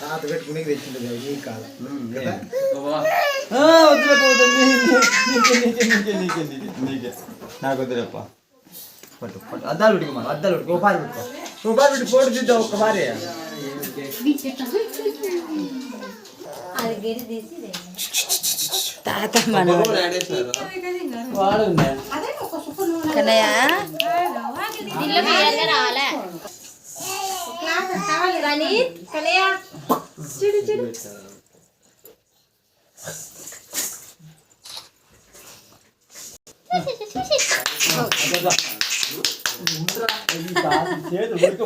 తాత పెట్టుకునే తెచ్చిండు కదా నీకు కాదు. కదా? నాకు వద్దులేప్ప పట్టు పట్టు. అద్దాలు పెట్టుకో మనం అద్దాలు పెట్టుకో రూపాయలు పెట్టుకో. రూపాయలు పెట్టి ఫోటో తీద్దాం ఒక్కసారి. తాత మనవడు వాడు కన్నయ్య? దీనిలో రావాలే కానీ కనయ్య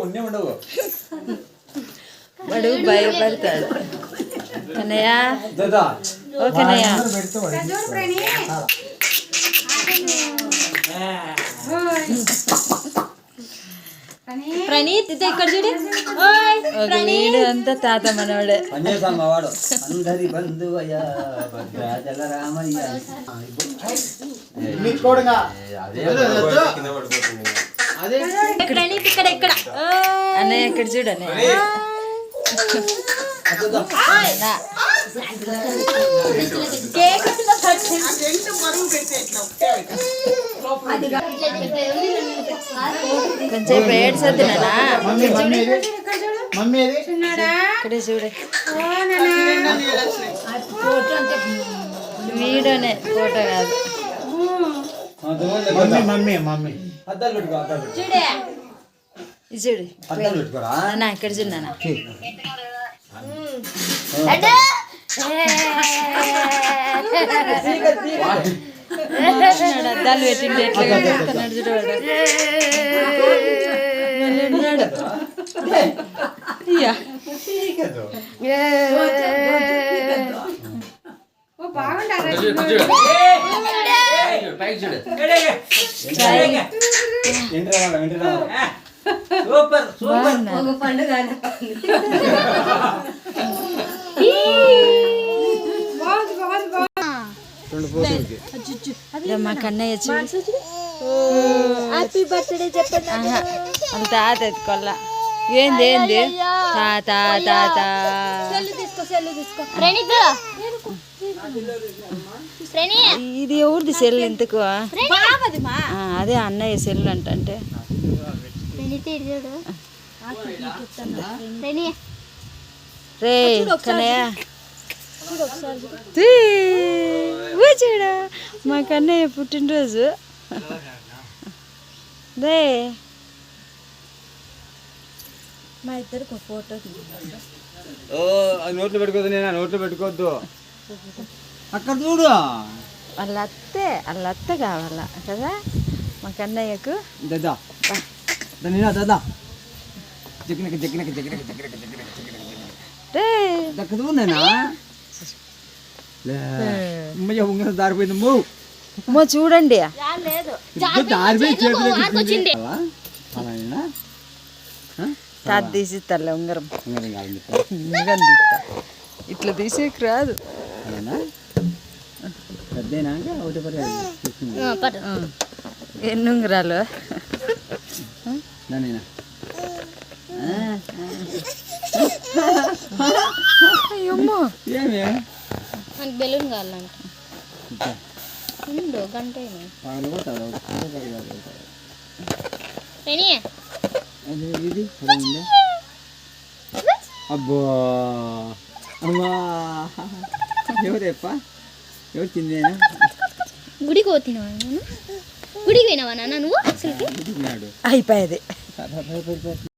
ఉండే ఉండవు వాడు భయపడతాడు కన్నయ్య దాదా. ఓ పెడితే వాడు ప్రణీత్ ఇది ఇక్కడ చూడు. ఓయ్ వీడు అంతా తాత మనవడే. వాడు. అందరి బంధువయ్య భద్రాచల రామయ్య. ప్రణీత్ ఇక్కడ ఇక్కడ. అన్నయ్య ఇక్కడ చూడు అన్నయ్య. అన్న. కేక్ పట్టు. కొంచెం ఏడ్స్ వద్దునా మమ్మీ మమ్మీ ఏది మమ్మీ ఏది ఇక్కడే చూడు వీడియోనే ఫోటో కాదు మమ్మీ మమ్మీ మమ్మీ అద్దాలు పెట్టుకో అద్దాలు పెట్టుకో చూడే ఇది చూడు అద్దాలు పెట్టుకోరా నాన్న ఇక్కడ చూడు నాన్న అడ్డు. అద్దాలు పెట్టిండు ఎట్లా ఉన్నాడు ఇయ్యా. Super super. ఇదో మా కన్నయ్య హ్యాపీ బర్త్డే చెప్పండి. తాత ఎత్తుకోల్ల ఏంది ఏంది? తాత తాత ఇది ఎవరిది సెల్ ఆ, అదే అన్నయ్య సెల్ అంట అంటే రే కన్నయ్య. చూడు మా కన్నయ్య పుట్టినరోజు. దే. మా ఇద్దరికి ఒక ఫోటో ఓ అది నోట్లో పెట్టుకోవద్దు నేను? నోట్లో పెట్టుకోవద్దు. అక్కడ చూడు. వాళ్ళ అత్తే వాళ్ళ అత్త కావాలా కదా? మా కన్నయ్యకు. దద్దా దాని దద్దా జగ్గినక జగ్గినక జగ్గినక జగ్గినక జగ్గినక దక్కదు నేనా? లే. అమ్మయ్య ఉంగరం దారిపోయింది మూ. అమ్మో చూడండి. లేదు. దారిపోయి చేతిలోకి తాత తీసి తల్ల ఉంగరం ఉంగరం తీస్తా. ఇట్లా తీసేకి రాదు. ఎన్ని ఉంగరాలు? ఏమే నాకు బెలూన్ కావాలంట. ఉండు గంట ఇది అబ్బో! అమ్మా! ఎవరు ఎప్ప ఎవరు తిందేనా గుడికి పోతున్నావా నేను గుడికి పోయినావా నాన్న నువ్వు? అసలుకి అయిపోయేది.